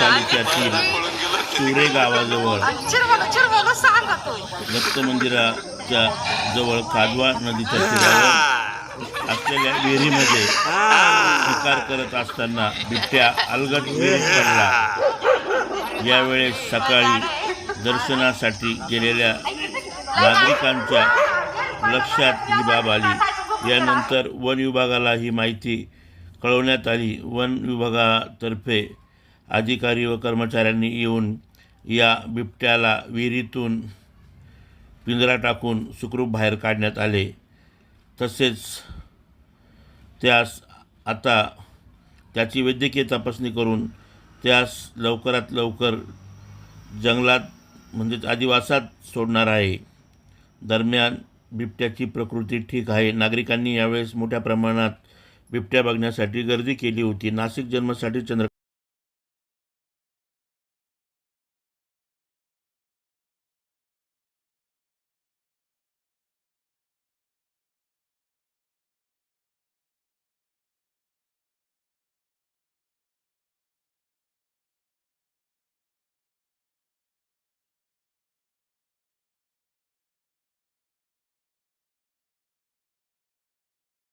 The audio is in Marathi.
तालुक्यातील शिवरे गावाजवळ. दत्त मंदिराच्या जवळ काजवा नदीच्या तीरावर असलेल्या विहिरीमध्ये शिकार करत असताना बिबट्या अलगट विहिरीत पडला. यावेळेस सकाळी दर्शनासाठी गेलेल्या नागरिकांच्या लक्षात ही बाब आली. यानंतर वन विभागाला ही माहिती कळवण्यात आली. वन विभागातर्फे अधिकारी व कर्मचाऱ्यांनी येऊन या बिबट्याला विहिरीतून पिंजरा टाकून सुखरूप बाहेर काढण्यात आले. तसेच त्यास आता त्याची वैद्यकीय तपासणी करून त्यास लवकरात लवकर जंगलात म्हणजेच आदिवासात सोडणार आहे. दरम्यान बिबट्याची प्रकृती ठीक आहे. नागरिकांनी यावेळेस मोठ्या प्रमाणात बिबट्या बघण्यासाठी गर्दी केली होती. नाशिक जन्मसाठी चंद्र